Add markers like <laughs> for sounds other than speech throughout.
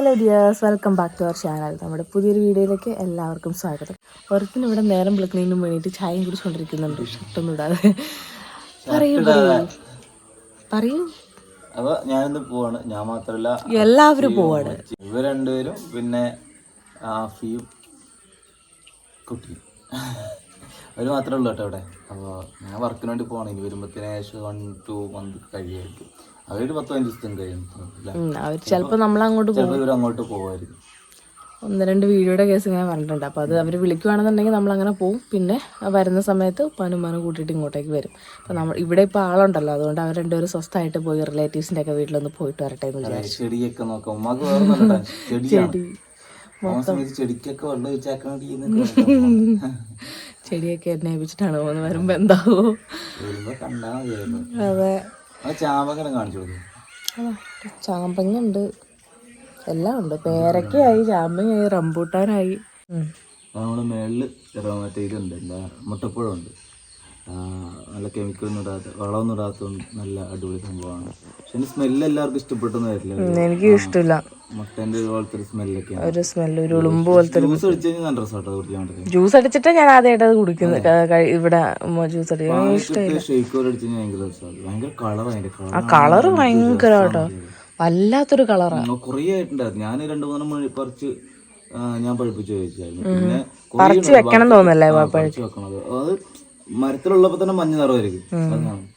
Hello dears welcome back to our channel. നമ്മുടെ പുതിയൊരു വീഡിയോയിലേക്ക് എല്ലാവർക്കും സ്വാഗതം. ഒരത്തിന് ഇവിടെ നേരം വിളിക്കുന്നതിന് വേണ്ടിയിട്ട് ചായയും കുടിച്ചുകൊണ്ടിരിക്കുന്നുണ്ട് ഷർട്ടൊന്നും ഇടാതെ. പറയൂ പറയൂ. അപ്പൊ ഞാനിന്ന് പോവാണ്. ഞാൻ മാത്രല്ല എല്ലാവരും പോവാണ്. ഇവർ രണ്ടുപേരും പിന്നെ ആഫിയും കുട്ടിയും. അവർ മാത്രമേ ഉള്ളൂ കേട്ടോ അവിടെ അപ്പോൾ ഞാൻ വർക്കിന് വേണ്ടി പോകണം ഇനി വരുമ്പോഴത്തേന് ഏകദേശം വൺ ടു മന്ത് കഴിയായിരിക്കും. അവരൊരു പത്ത് പതിനഞ്ച് ദിവസം കഴിയും. അവർ ചിലപ്പോൾ നമ്മളങ്ങോട്ട് പോകും. ചിലപ്പോൾ ഇവർ അങ്ങോട്ട് പോകുമായിരിക്കും ഒന്ന് രണ്ട് വീഡിയോയുടെ കേസ് ഇങ്ങനെ പറഞ്ഞിട്ടുണ്ട്. അപ്പോൾ അത് അവർ വിളിക്കുവാണെന്നുണ്ടെങ്കിൽ നമ്മളങ്ങനെ പോവും. പിന്നെ വരുന്ന സമയത്ത് പനുമാനും കൂട്ടിയിട്ട് ഇങ്ങോട്ടേക്ക് വരും. അപ്പോൾ നമ്മൾ ഇവിടെ ഇപ്പോൾ ആളുണ്ടല്ലോ. അതുകൊണ്ട് അവർ രണ്ടുപേരും സ്വസ്ഥമായിട്ട് പോയി റിലേറ്റീവ്സിന്റെ ഒക്കെ വീട്ടിലൊന്ന് പോയിട്ട് വരട്ടെ എന്ന് വിചാരിച്ചു. ചെടിയൊക്കെ നോക്കാം. <laughs> ചെടിക്കൊക്കെ വെള്ളം ഒഴിച്ചാക്കണ <laughs> ചെടിയൊക്കെ എന്നെ ഏൽപ്പിച്ചിട്ടാണ് പോകുന്നത്. വരുമ്പോ എന്താവോ. അതെ. ചാമ്പങ്ങ ഉണ്ട് എല്ലാം ഉണ്ട്. പേരക്കയായി ചാമ്പങ്ങയായി റംബൂട്ടാനായി. നമ്മുടെ മേളിൽ ചെറു മറ്റേ ഇതുണ്ട്. എന്താ മുട്ടപ്പഴം ഉണ്ട്. നല്ല കെമിക്കലൊന്നും ഇടാത്ത വളമൊന്നും ഇടാത്തതുകൊണ്ട് നല്ല അടിപൊളി സംഭവമാണ്. പക്ഷെ എന്റെ സ്മെല്ല് എല്ലാവർക്കും ഇഷ്ടപ്പെട്ടെന്ന് വരില്ല. എനിക്ക് ഇഷ്ടമില്ല. മുട്ടേന്റെ പോലത്തെ ഒരു സ്മെല്ലൊക്കെയാണ് ഒരു സ്മെല്ല് ഒരു ഉളുമ്പ് പോലത്തെ ജ്യൂസ് അടിച്ചു കഴിഞ്ഞാൽ നല്ല രസമാട്ടോ കുടിക്കാൻ ജ്യൂസ് അടിച്ചിട്ട് ഞാൻ ആദ്യമായിട്ട് അത് കുടിക്കുന്നത്. ഇവിടെ ജ്യൂസ് അടിക്കുന്നത് ഷെയ്ക്ക് പോലെ അടിച്ചു കഴിഞ്ഞാൽ ഭയങ്കര രസമാണ് ഭയങ്കര കളർ അതിന്റെ. ആ കളറ് ഭയങ്കര കേട്ടോ. വല്ലാത്തൊരു കളറാണ് കുറേ ആയിട്ടുണ്ടായിരുന്നു. ഞാൻ രണ്ട് മൂന്ന് മണി പറിച്ച് ഞാൻ പഴുപ്പിച്ച് ചോദിച്ചായിരുന്നു പിന്നെ പറിച്ച് വെക്കണം തോന്നല്ലേ പഴിച്ചു വെക്കണത്. അത് മരത്തിലുള്ളപ്പോ തന്നെ മഞ്ഞ നിറമായിരിക്കും.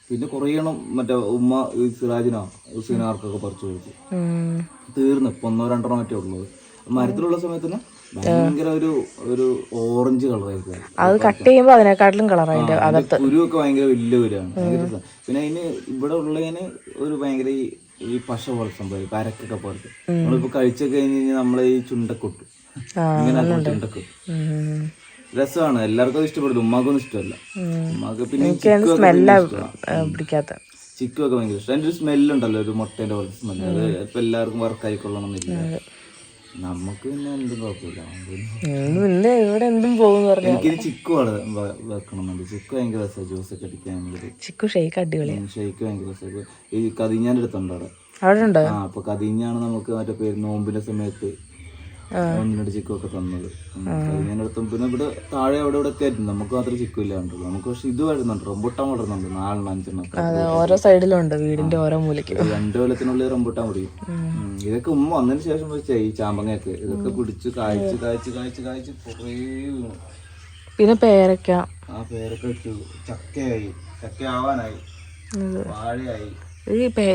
പിന്നെ കുറേ എണ്ണം മറ്റേ ഉമ്മ സിറാജിനോ ഹുസീനാർക്കൊക്കെ പറിച്ചു ഉം. തീർന്നു. ഇപ്പൊ ഒന്നോ രണ്ടോ മറ്റേ ഉള്ളത് മരത്തിലുള്ള സമയത്ത് തന്നെ ഭയങ്കര ഒരു ഒരു ഓറഞ്ച് കളറായിരിക്കും അത്. കട്ട് ചെയ്യുമ്പോൾ അതിനെക്കാട്ടിലും കളറാ അതിന്റെ ആ, അതിന്റെ കുരുവൊക്കെ ഭയങ്കര വലിയ കുരുവാണ്. പിന്നെ അതിന് ഇവിടെ ഉള്ളതിന് ഒരു ഭയങ്കര ഈ പശ പോലെ സംഭവം പരക്കൊക്കെ പോലത്തെ. നമ്മളിപ്പോ കഴിച്ചൊക്കെ കഴിഞ്ഞ് കഴിഞ്ഞാൽ നമ്മളെ ഈ ചുണ്ടക്കൊട്ടു. ഇങ്ങനെ ആക്കും ചുണ്ടക്ക് ഉം. രസമാണ്. എല്ലാവർക്കും ഇഷ്ടപ്പെടും. ഉമ്മാക്കൊന്നും ഇഷ്ടമല്ല. ഉമ്മാക്ക് പിന്നെ ഈ എനിക്ക് ചിക്കുവൊക്കെ സ്മെല്ല. പിടിക്കാത്ത. ഭയങ്കര ഇഷ്ടം അതിന്റെ ഒരു സ്മെല്ലുണ്ടല്ലോ ഒരു മുട്ടേന്റെ പോലത്തെ സ്മെല്ല് അത് ഇപ്പൊ എല്ലാവർക്കും വർക്ക് ആയിക്കൊള്ളണമെന്നില്ല നമുക്ക് പിന്നെ എന്തും കുഴപ്പമില്ല. ഇവിടെ എന്തും പോകും എനിക്കിനി ചിക്കു വെക്കണമെന്നുണ്ട് ചിക്കു ഭയങ്കര രസമാണ് ജ്യൂസ് ഒക്കെ അടിക്കാൻ ചിക്കു ഷെയ്ക്ക് അടിപൊളി ഷെയ്ക്ക് ഭയങ്കര രസമാണ് ഈ കതിഞ്ഞാന്റെ അടുത്തുണ്ട് അവിടെ? അവിടെ ഉണ്ടോ ആ അപ്പൊ കതിഞ്ഞാണ് നമുക്ക് മറ്റേ പേര് നോമ്പിന്റെ സമയത്ത് ഒന്നിനോട് ചിക്കു ഒക്കെ തന്നത് കതിഞ്ഞാന്റെ പിന്നെ ഇവിടെ താഴെ അവിടെ ഇവിടെ ഒക്കെ ആയിരുന്നു. നമുക്ക് മാത്രമേ ചിക്കു ഇല്ലാണ്ടുള്ളൂ നമുക്ക് പക്ഷെ ഇത് വരുന്നുണ്ട്. റംബുട്ടാൻ വളരുന്നുണ്ട്. നാലെണ്ണം അഞ്ചെണ്ണം ഓരോ സൈഡിലുണ്ട് വീടിന്റെ ഓരോ മൂലയ്ക്ക്. രണ്ടു കൊല്ലത്തിനുള്ളിൽ റംബുട്ടാൻ പിടിക്കും ഇതൊക്കെ ഉമ്മ വന്നതിന് ശേഷം വെച്ചാ ഈ ചാമ്പങ്ങയൊക്കെ. ഇതൊക്കെ പിടിച്ച് കായ്ച്ച് കായ്ച്ച് കായ്ച്ച് കായ്ച്ച് കുറേ പിന്നെ പേരക്ക. ആ പേരക്ക വെച്ചു ചക്കയായി. ചക്ക ആവാനായി. വാഴയായി.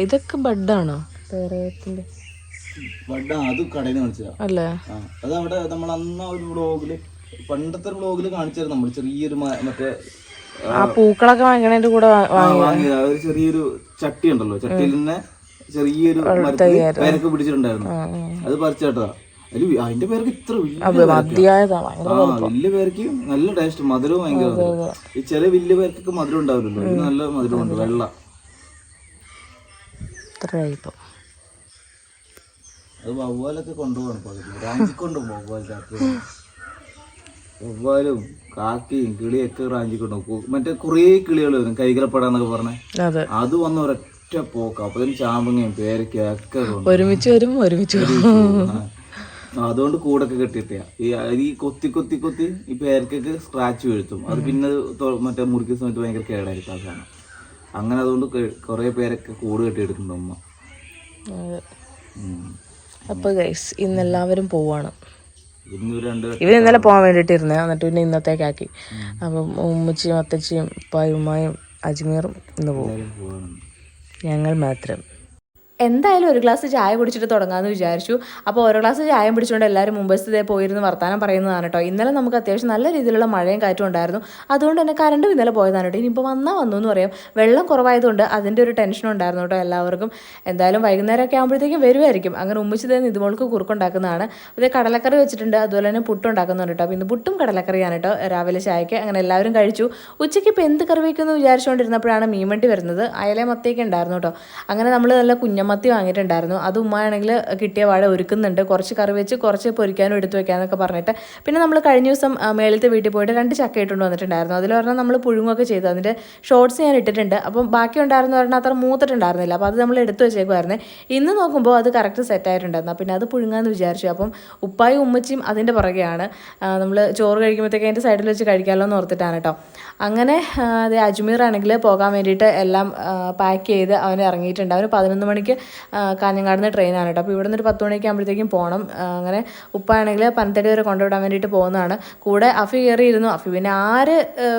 ഇതൊക്കെ ബഡാണോ? പേരത്തിന്റെ വഡ അത് കടയിൽ നിന്ന് കാണിച്ചതാ. അല്ലേ? അത് അവിടെ നമ്മൾ അന്ന് ആ ഒരു വ്ളോഗിൽ പണ്ടത്തെ വ്ളോഗിൽ കാണിച്ചായിരുന്നു നമ്മൾ ചെറിയൊരു മ- മറ്റേ ആ പൂക്കളൊക്കെ വാങ്ങണതിന്റെ കൂടെ വാ- ആ, വാങ്ങിയത്? ആ ഒരു ചെറിയൊരു ചട്ടി ഉണ്ടല്ലോ ചട്ടിയിൽ നിന്ന് ചെറിയൊരു മരത്തിൽ പേരൊക്കെ പിടിച്ചിട്ടുണ്ടായിരുന്നു. അത് പറിച്ചേട്ടതാ. അതിൽ വി- അതിന്റെ പേരൊക്കെ ഇത്ര വലിയ പേർക്ക് മതിയായതാ ഭയങ്കര ആ വലിയ പേരക്ക് നല്ല ടേസ്റ്റ് മധുരവും ഭയങ്കര മധുരം. ഈ ചില വലിയ പേർക്കൊക്കെ മധുരം ഉണ്ടാവില്ലല്ലോ ഇത് നല്ല മധുരമുണ്ട് വെള്ള. ഇത്രയായി ഇപ്പൊ. അത് വവ്വാലൊക്കെ കൊണ്ടുപോകണം പകുതി. റാഞ്ചി കൊണ്ടുപോകും വവ്വാൽ ചാക്ക്? വവ്വാലും കാക്കയും കിളിയൊക്കെ റാഞ്ചി കൊണ്ടുപോകും മറ്റേ കുറേ കിളികൾ വരും. കൈകലപ്പെടാന്നൊക്കെ പറഞ്ഞേ. അതെ. വന്ന ഒരൊറ്റ പോക്ക. അപ്പൊ ചാമ്പങ്ങയും പേരക്കയും ഒക്കെ. ഒരുമിച്ച് വരും ഒരുമിച്ച് അതുകൊണ്ട് കൂടൊക്കെ കെട്ടിയിട്ടാ. ഈ കൊത്തി കൊത്തി കൊത്തി ഈ പേരക്കൊക്കെ സ്ക്രാച്ച് വീഴ്ത്തും. അത് പിന്നെ മറ്റേ മുറിക്കുന്ന സമയത്ത് ഭയങ്കര കേടായിരിക്കും ആ സാധനം. അങ്ങനെ അതുകൊണ്ട് കുറെ പേരൊക്കെ കൂട് കെട്ടിയെടുക്കുന്നുണ്ട് ഉമ്മ. അതെ. ഉം. അപ്പൊ ഗൈസ് ഇന്ന് എല്ലാവരും പോവാണ് ഇവർ ഇന്നലെ പോകാൻ വേണ്ടിയിട്ടിരുന്നേ എന്നിട്ട് പിന്നെ ഇന്നത്തേക്കാക്കി അപ്പം ഉമ്മച്ചിയും അത്തച്ചിയും ഉപ്പായും അജ്മീറും ഇന്ന് പോകും ഞങ്ങൾ മാത്രം എന്തായാലും ഒരു ഗ്ലാസ് ചായ കുടിച്ചിട്ട് തുടങ്ങാമെന്ന് വിചാരിച്ചു. അപ്പോൾ ഓരോ ഗ്ലാസ് ചായയും പിടിച്ചുകൊണ്ട് എല്ലാവരും മുമ്പ് ഇതേ പോയിരുന്ന് വർത്താനം പറയുന്നതാണ് കേട്ടോ. ഇന്നലെ നമുക്ക് അത്യാവശ്യം നല്ല രീതിയിലുള്ള മഴയും കാറ്റും ഉണ്ടായിരുന്നു. അതുകൊണ്ട് തന്നെ കറണ്ടും ഇന്നലെ പോയതാണ് കേട്ടോ. ഇനിയിപ്പോൾ വന്നാൽ വന്നു എന്ന് പറയാം. വെള്ളം കുറവായതുകൊണ്ട് അതിന്റെ ഒരു ടെൻഷൻ ഉണ്ടായിരുന്നു കേട്ടോ എല്ലാവർക്കും. എന്തായാലും വൈകുന്നേരമൊക്കെ ആകുമ്പോഴത്തേക്കും വരുമായിരിക്കും അങ്ങനെ ഉമ്മിച്ചത് ഇതുമോൾക്ക് കുറുക്കുണ്ടാക്കുന്നതാണ്. അതേ കടലക്കറി വെച്ചിട്ടുണ്ട്. അതുപോലെ തന്നെ പുട്ടും ഉണ്ടാക്കുന്നുണ്ട് കേട്ടോ. അപ്പോൾ ഇന്ന് പുട്ടും കടലക്കറിയാണ് കേട്ടോ. രാവിലെ ചായക്ക് അങ്ങനെ എല്ലാവരും കഴിച്ചു. ഉച്ചയ്ക്ക് ഇപ്പോൾ എന്ത് കറി വയ്ക്കുമെന്ന് വിചാരിച്ചുകൊണ്ടിരുന്നപ്പോഴാണ് മീൻവണ്ടി വരുന്നത്. അയലേ മത്തേക്ക് ഉണ്ടായിരുന്നു കേട്ടോ. അങ്ങനെ നമ്മൾ നല്ല കുഞ്ഞമ്മ ഉണക്കമത്തി വാങ്ങിയിട്ടുണ്ടായിരുന്നു. അത് ഉമ്മയാണെങ്കിൽ കിട്ടിയ വാഴ ഒരുക്കുന്നുണ്ട്. കുറച്ച് കറി വെച്ച് കുറച്ച് പൊരിക്കാനും എടുത്തു വെക്കാനൊക്കെ പറഞ്ഞിട്ട്. പിന്നെ നമ്മൾ കഴിഞ്ഞ ദിവസം മേളത്തെ വീട്ടിൽ പോയിട്ട് രണ്ട് ചക്ക ഇട്ടുകൊണ്ട് വന്നിട്ടുണ്ടായിരുന്നു. അതിൽ പറഞ്ഞാൽ നമ്മൾ പുഴുങ്ങൊക്കെ ചെയ്തു. അതിന്റെ ഷോർട്സ് ഞാൻ ഇട്ടിട്ടുണ്ട്. അപ്പം ബാക്കി ഉണ്ടായിരുന്നു പറഞ്ഞാൽ അത്ര മൂത്തിട്ടുണ്ടായിരുന്നില്ല. അപ്പോൾ അത് നമ്മൾ എടുത്തു വെച്ചേക്കുമായിരുന്നു ഇന്ന് നോക്കുമ്പോൾ അത് കറക്റ്റ് സെറ്റ് ആയിട്ടുണ്ടായിരുന്നു. പിന്നെ അത് പുഴുങ്ങാന്ന് വിചാരിച്ചു. അപ്പം ഉപ്പായും ഉമ്മച്ചിയും അതിന്റെ പുറകെയാണ്. നമ്മൾ ചോറ് കഴിക്കുമ്പോഴത്തേക്ക് അതിന്റെ സൈഡിൽ വെച്ച് കഴിക്കാമല്ലോ എന്ന് ഓർത്തിട്ടാണ് കേട്ടോ. അങ്ങനെ അതെ അജ്മീർ ആണെങ്കിൽ പോകാൻ വേണ്ടിയിട്ട് എല്ലാം പാക്ക് ചെയ്ത് അവൻ ഇറങ്ങിയിട്ടുണ്ട്. അവന് പതിനൊന്ന് മണിക്ക് ആ, ട്രെയിനാണ് കേട്ടോ. അപ്പോൾ ഇവിടെ നിന്ന് ഒരു പത്ത് മണിയൊക്കെ ആകുമ്പോഴത്തേക്കും പോകണം അങ്ങനെ ഉപ്പാണെങ്കിൽ പനത്തടി വരെ കൊണ്ടുവിടാൻ വേണ്ടിയിട്ട് പോകുന്നതാണ്. കൂടെ അഫി കയറിയിരുന്നു. അഫി പിന്നെ ആര്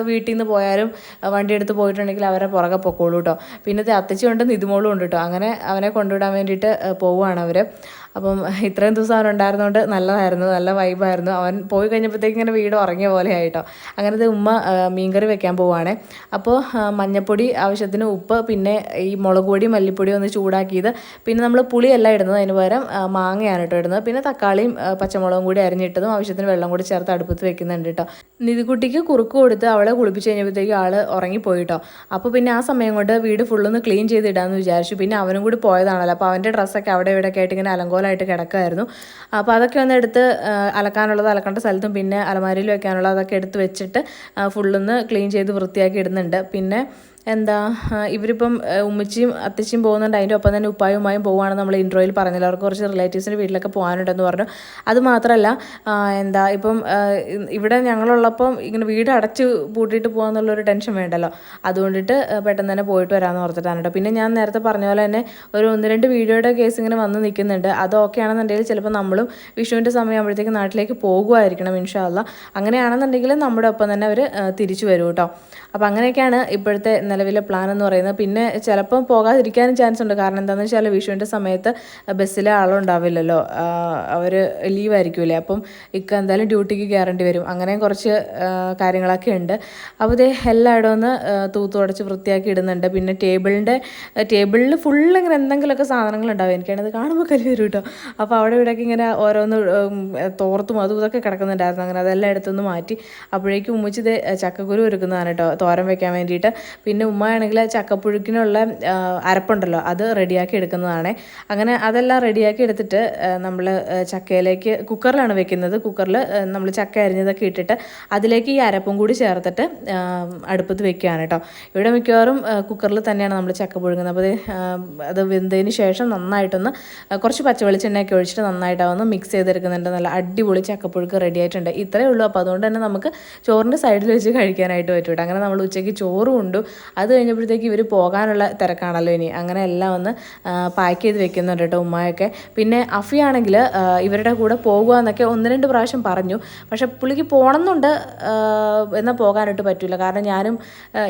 വീട്ടിൽ നിന്ന് പോയാലും വണ്ടി എടുത്ത് പോയിട്ടുണ്ടെങ്കിൽ അവരെ പുറകെ പൊക്കോളൂ കേട്ടോ. പിന്നെ ദേ അത്തച്ചി നിതുമോളും ഉണ്ട് കേട്ടോ. അങ്ങനെ അവനെ കൊണ്ടുവിടാൻ വേണ്ടിയിട്ട് പോവുകയാണ് അവർ അപ്പം ഇത്രയും ദിവസം അവൻ ഉണ്ടായിരുന്നതുകൊണ്ട് നല്ലതായിരുന്നു നല്ല വൈബായിരുന്നു അവൻ പോയി കഴിഞ്ഞപ്പോഴത്തേക്ക് ഇങ്ങനെ വീട് ഉറങ്ങിയ പോലെ ആയിട്ടോ. അങ്ങനത്തെ ഉമ്മ മീൻകറി വെക്കാൻ പോവുകയാണേ അപ്പോൾ മഞ്ഞപ്പൊടി ആവശ്യത്തിന് ഉപ്പ് പിന്നെ ഈ മുളക് പൊടി മല്ലിപ്പൊടി ഒന്ന് ചൂടാക്കിയത്. പിന്നെ നമ്മൾ പുളിയല്ല ഇടുന്നത് അതിന് പകരം മാങ്ങയാണ് കേട്ടോ ഇടുന്നത്. പിന്നെ തക്കാളിയും പച്ചമുളകും കൂടി അരിഞ്ഞിട്ടതും ആവശ്യത്തിന് വെള്ളം കൂടി ചേർത്ത് അടുപ്പത്ത് വെക്കുന്നുണ്ട് കേട്ടോ നിധികുട്ടിക്ക് കുറുക്ക് കൊടുത്ത് അവളെ കുളിപ്പിച്ച് കഴിഞ്ഞപ്പോഴത്തേക്ക് ആൾ ഉറങ്ങിപ്പോയി കേട്ടോ അപ്പോൾ പിന്നെ ആ സമയം കൊണ്ട് വീട് ഫുള്ളൊന്ന് ക്ലീൻ ചെയ്തിടാമെന്ന് വിചാരിച്ചു. പിന്നെ അവനും കൂടി പോയതാണല്ലോ. അപ്പോൾ അവന്റെ ഡ്രസ്സൊക്കെ അവിടെ ഇവിടെയൊക്കെ ആയിട്ട് ഇങ്ങനെ അലങ്കോലമായിട്ട് കിടക്കുമായിരുന്നു അപ്പോൾ അതൊക്കെ ഒന്ന് എടുത്ത് അലക്കാനുള്ളത് അലക്കേണ്ട സ്ഥലത്തും പിന്നെ അലമാരിയിൽ വെക്കാനുള്ളത് അതൊക്കെ എടുത്ത് വെച്ചിട്ട് ഫുള്ളൊന്ന് ക്ലീൻ ചെയ്ത് വൃത്തിയാക്കി ഇടുന്നുണ്ട്. പിന്നെ എന്താ ഇവരിപ്പം ഉമ്മച്ചിയും അത്തച്ചിയും പോകുന്നുണ്ട്. അതിന്റെ ഒപ്പം തന്നെ ഉപ്പായുമായും പോവുകയാണെന്ന് നമ്മൾ ഇൻട്രോയിൽ പറഞ്ഞില്ല അവർക്ക് കുറച്ച് റിലേറ്റീവ്സിന്റെ വീട്ടിലൊക്കെ പോകാനുണ്ടെന്ന് പറഞ്ഞു. അത് മാത്രമല്ല എന്താ ഇപ്പം ഇവിടെ ഞങ്ങളുള്ളപ്പം ഇങ്ങനെ വീട് അടച്ച് പൂട്ടിയിട്ട് പോകാന്നുള്ളൊരു ടെൻഷൻ വേണ്ടല്ലോ. അതുകൊണ്ടിട്ട് പെട്ടെന്ന് തന്നെ പോയിട്ട് വരാമെന്ന് ഓർത്തിട്ടാണ്. കേട്ടോ പിന്നെ ഞാൻ നേരത്തെ പറഞ്ഞ പോലെ തന്നെ ഒരു ഒന്ന് രണ്ട് വീഡിയോയുടെ കേസ് ഇങ്ങനെ വന്ന് നിൽക്കുന്നുണ്ട്. അത് ഓക്കെ ആണെന്നുണ്ടെങ്കിൽ ചിലപ്പോൾ നമ്മളും വിഷുവിന്റെ സമയമാകുമ്പോഴത്തേക്ക് നാട്ടിലേക്ക് പോകുമായിരിക്കണം ഇൻഷാല്ല അങ്ങനെയാണെന്നുണ്ടെങ്കിൽ നമ്മുടെ ഒപ്പം തന്നെ അവർ തിരിച്ചു വരും കേട്ടോ. അപ്പോൾ അങ്ങനെയൊക്കെയാണ് ഇപ്പോഴത്തെ നിലവിലെ പ്ലാൻ എന്ന് പറയുന്നത്. പിന്നെ ചിലപ്പം പോകാതിരിക്കാനും ചാൻസ് ഉണ്ട്. കാരണം എന്താണെന്ന് വെച്ചാൽ വിഷുവിന്റെ സമയത്ത് ബസ്സിലെ ആളുണ്ടാവില്ലല്ലോ. അവർ ലീവ് അപ്പം ഇക്ക എന്തായാലും ഡ്യൂട്ടിക്ക് കയറേണ്ടി വരും. അങ്ങനെ കുറച്ച് കാര്യങ്ങളൊക്കെ ഉണ്ട്. അപ്പോൾ ഇതേ എല്ലായിടവും ഒന്ന് തൂത്തുടച്ച് തൂത്ത് വൃത്തിയാക്കി ഇടുന്നുണ്ട്. പിന്നെ ടേബിളിന്റെ ടേബിളിൽ ഫുള്ള് ഇങ്ങനെ എന്തെങ്കിലുമൊക്കെ സാധനങ്ങൾ ഉണ്ടാവും. എനിക്കാണത് കാണുമ്പോൾ കല്ല് വരും കേട്ടോ. അപ്പോൾ അവിടെ ഇവിടെയൊക്കെ ഇങ്ങനെ ഓരോന്ന് തോർത്തും അതും ഇതൊക്കെ കിടക്കുന്നുണ്ടായിരുന്നു. അങ്ങനെ അതെല്ലാം എടുത്തൊന്ന് മാറ്റി. അപ്പോഴേക്കും ഉമ്മിച്ചത് ചക്കക്കുരു ഒരുക്കുന്നതാണ് കേട്ടോ. തോരം വെക്കാൻ വേണ്ടിയിട്ട്. പിന്നെ ഉമ്മയാണെങ്കിൽ ചക്കപ്പുഴുക്കിനുള്ള അരപ്പുണ്ടല്ലോ അത് റെഡിയാക്കി എടുക്കുന്നതാണ്. അങ്ങനെ അതെല്ലാം റെഡിയാക്കി എടുത്തിട്ട് നമ്മൾ ചക്കയിലേക്ക് കുക്കറിലാണ് വെക്കുന്നത്. കുക്കറിൽ നമ്മൾ ചക്ക അരിഞ്ഞതൊക്കെ ഇട്ടിട്ട് അതിലേക്ക് ഈ അരപ്പും കൂടി ചേർത്തിട്ട് അടുപ്പത്ത് വെക്കുകയാണ് കേട്ടോ. ഇവിടെ മിക്കവാറും കുക്കറിൽ തന്നെയാണ് നമ്മൾ ചക്ക പുഴുങ്ങുന്നത്. അപ്പോൾ അത് വെന്തതിന് ശേഷം നന്നായിട്ടൊന്ന് കുറച്ച് പച്ചവെളിച്ചെണ്ണയൊക്കെ ഒഴിച്ചിട്ട് നന്നായിട്ടാവുന്ന മിക്സ് ചെയ്തെടുക്കുന്നുണ്ട്. നല്ല അടിപൊളി ചക്കപ്പുഴുക്ക് റെഡി ആയിട്ടുണ്ട്. ഇത്രയേ ഉള്ളൂ. അപ്പോൾ അതുകൊണ്ട് തന്നെ നമുക്ക് ചോറിന്റെ സൈഡിൽ വെച്ച് കഴിക്കാനായിട്ട് പറ്റും അങ്ങനെ നമ്മൾ ഉച്ചയ്ക്ക് ചോറും ഉണ്ടു അത് കഴിഞ്ഞപ്പോഴത്തേക്ക് ഇവർ പോകാനുള്ള തിരക്കാണല്ലോ ഇനി. അങ്ങനെ എല്ലാം ഒന്ന് പാക്ക് ചെയ്ത് വെക്കുന്നുണ്ട് കേട്ടോ ഉമ്മയൊക്കെ. പിന്നെ അഫിയാണെങ്കിൽ ഇവരുടെ കൂടെ പോകുക എന്നൊക്കെ ഒന്ന് രണ്ട് പ്രാവശ്യം പറഞ്ഞു. പക്ഷെ പുള്ളിക്ക് പോകണമെന്നുണ്ട് എന്നാൽ പോകാനായിട്ട് പറ്റില്ല കാരണം ഞാനും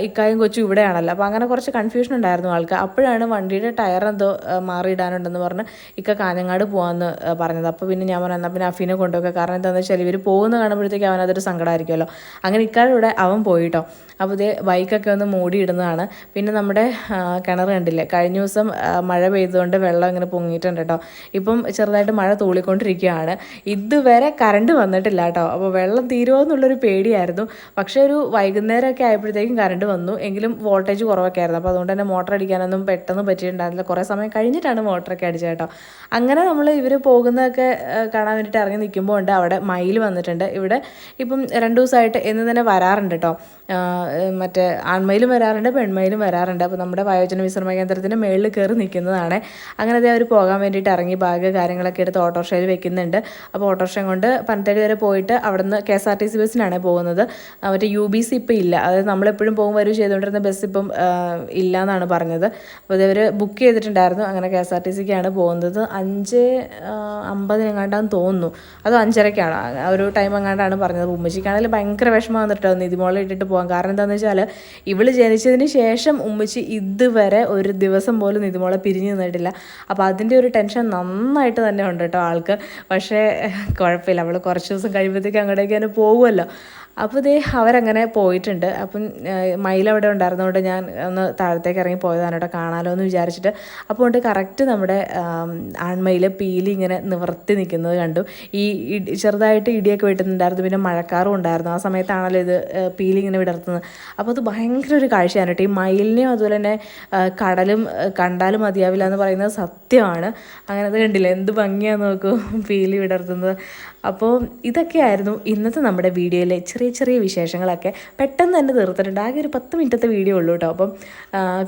ഇക്കായും കൊച്ചും ഇവിടെയാണല്ലോ. അപ്പോൾ അങ്ങനെ കുറച്ച് കൺഫ്യൂഷൻ ഉണ്ടായിരുന്നു ആൾക്ക്. അപ്പോഴാണ് വണ്ടിയുടെ ടയർ എന്തോ മാറിയിടാനുണ്ടെന്ന് പറഞ്ഞ് ഇക്ക കാഞ്ഞങ്ങാട് പോകാമെന്ന് പറഞ്ഞത്. അപ്പോൾ പിന്നെ ഞാൻ പറഞ്ഞു എന്നാൽ പിന്നെ അഫീനെ കൊണ്ടുപോകുക കാരണം എന്താണെന്ന് വെച്ചാൽ ഇവർ പോകുന്ന കാണുമ്പോഴത്തേക്ക് അവൻ അതൊരു സങ്കടമായിരിക്കുമല്ലോ. അങ്ങനെ ഇക്കാരുടെ അവൻ പോയിട്ടോ അപ്പോൾ ഇതേ ബൈക്കൊക്കെ ഒന്ന് മൂടിയിടുന്നതാണ് പിന്നെ നമ്മുടെ കിണർ കണ്ടില്ലേ? കഴിഞ്ഞ ദിവസം മഴ പെയ്തുകൊണ്ട് വെള്ളം ഇങ്ങനെ പൊങ്ങിയിട്ടുണ്ട് കേട്ടോ. ഇപ്പം ചെറുതായിട്ട് മഴ തൂളിക്കൊണ്ടിരിക്കുകയാണ്. ഇതുവരെ കറണ്ട് വന്നിട്ടില്ല കേട്ടോ. അപ്പോൾ വെള്ളം തീരുമോ എന്നുള്ളൊരു പേടിയായിരുന്നു. പക്ഷേ ഒരു വൈകുന്നേരമൊക്കെ ആയപ്പോഴത്തേക്കും കറണ്ട് വന്നു. എങ്കിലും വോൾട്ടേജ് കുറവൊക്കെ ആയിരുന്നു. അപ്പോൾ അതുകൊണ്ട് തന്നെ മോട്ടർ അടിക്കാനൊന്നും പെട്ടെന്ന് പറ്റിയിട്ടുണ്ടായിരുന്നില്ല. കുറേ സമയം കഴിഞ്ഞിട്ടാണ് മോട്ടറൊക്കെ അടിച്ചത് കേട്ടോ. അങ്ങനെ നമ്മൾ ഇവർ പോകുന്നതൊക്കെ കാണാൻ വേണ്ടിയിട്ട് ഇറങ്ങി നിൽക്കുമ്പോൾ ഉണ്ട്. അവിടെ മയിൽ വന്നിട്ടുണ്ട്. ഇവിടെ ഇപ്പം രണ്ട് ദിവസമായിട്ട് എന്ന് തന്നെ വരാറുണ്ട് കേട്ടോ. മറ്റേ ആൺമയിലും വരാറുണ്ട്. പെൺമയിലും വരാറുണ്ട്. അപ്പോൾ നമ്മുടെ വയോജന വിശ്രമ കേന്ദ്രത്തിന്റെ മേളിൽ കയറി നിൽക്കുന്നതാണ്. അങ്ങനെ അവർ പോകാൻ വേണ്ടിയിട്ട് ഇറങ്ങി ബാഗ് കാര്യങ്ങളൊക്കെ എടുത്ത് ഓട്ടോറിക്ഷയിൽ വെക്കുന്നുണ്ട്. അപ്പോൾ ഓട്ടോറിക്ഷ കൊണ്ട് പനത്തടി വരെ പോയിട്ട് അവിടുന്ന് K S R T C ബസ്സിനാണ് പോകുന്നത്. മറ്റേ യു ബി സി ഇപ്പം ഇല്ല. അതായത് നമ്മളെപ്പോഴും പോകും വരും ചെയ്തുകൊണ്ടിരുന്ന ബസ് ഇപ്പം ഇല്ല എന്നാണ് പറഞ്ഞത്. അപ്പോൾ ഇതവർ ബുക്ക് ചെയ്തിട്ടുണ്ടായിരുന്നു. അങ്ങനെ കെ എസ് ആർ ടി സിക്കാണ് പോകുന്നത്. അഞ്ച് അമ്പതിനെങ്ങാണ്ടാന്ന് തോന്നുന്നു. അത് അഞ്ചരക്കാണ്. ആ ഒരു ടൈം എങ്ങാണ്ടാണ് പറഞ്ഞത്. ഉമ്മച്ചിക്കാണെങ്കിൽ ഭയങ്കര വിഷമം വന്നിട്ടോ നിതിമോളെ ഇട്ടിട്ട് പോകാൻ. കാരണം എന്താണെന്ന് വെച്ചാൽ ഇവൾ ജനിച്ചതിന് ശേഷം ഉമ്മച്ചി ഇതുവരെ ഒരു ദിവസം പോലും ഇതുമോളെ പിരിഞ്ഞു നിന്നിട്ടില്ല. അപ്പോൾ അതിന്റെ ഒരു ടെൻഷൻ നന്നായിട്ട് തന്നെ ഉണ്ട് കേട്ടോ ആൾക്ക്. പക്ഷേ കുഴപ്പമില്ല. അവൾ കുറച്ച് ദിവസം കഴിയുമ്പോഴത്തേക്ക് അങ്ങോട്ടേക്ക് തന്നെ പോകുമല്ലോ. അപ്പോൾ ഇതേ അവരങ്ങനെ പോയിട്ടുണ്ട്. അപ്പം മയിൽ അവിടെ ഉണ്ടായിരുന്നതുകൊണ്ട് ഞാൻ ഒന്ന് താഴത്തേക്ക് ഇറങ്ങി പോയതാണ് കേട്ടോ കാണാലോ എന്ന് വിചാരിച്ചിട്ട്. അപ്പോൾ കൊണ്ട് കറക്റ്റ് നമ്മുടെ ആൺമയിൽ പീലി ഇങ്ങനെ നിവർത്തി നിൽക്കുന്നത് കണ്ടു. ഈ ചെറുതായിട്ട് ഇടിയൊക്കെ വെട്ടുന്നുണ്ടായിരുന്നു. പിന്നെ മഴക്കാറും ഉണ്ടായിരുന്നു. ആ സമയത്താണല്ലോ ഇത് പീലി ഇങ്ങനെ വിടർത്തുന്നത്. അപ്പോൾ അത് ഭയങ്കര ഒരു കാഴ്ചയാണ് കേട്ടോ. ഈ മയിലിനെയും അതുപോലെ തന്നെ കടലും കണ്ടാലും മതിയാവില്ല എന്ന് പറയുന്നത് സത്യമാണ്. അങ്ങനെ അത് കണ്ടില്ല? എന്ത് ഭംഗിയാന്ന് നോക്കൂ പീലി വിടർത്തുന്നത്. അപ്പോൾ ഇതൊക്കെയായിരുന്നു ഇന്നത്തെ നമ്മുടെ വീഡിയോയിലെ ചെറിയ ചെറിയ വിശേഷങ്ങളൊക്കെ. പെട്ടെന്ന് തന്നെ തീർത്തിട്ടുണ്ട്. ആകെ ഒരു പത്ത് മിനിറ്റത്തെ വീഡിയോ ഉള്ളൂ കേട്ടോ അപ്പം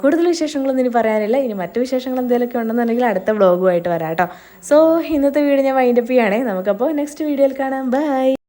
കൂടുതൽ വിശേഷങ്ങളൊന്നും ഇനി പറയാനില്ല. ഇനി മറ്റു വിശേഷങ്ങൾ എന്തെങ്കിലുമൊക്കെ ഉണ്ടെന്നുണ്ടെങ്കിൽ അടുത്ത വ്ളോഗുമായിട്ട് വരാം കേട്ടോ സോ ഇന്നത്തെ വീഡിയോ ഞാൻ വൈൻഡപ്പ് ചെയ്യുകയാണേ നമുക്കപ്പോൾ നെക്സ്റ്റ് വീഡിയോയിൽ കാണാം. ബൈ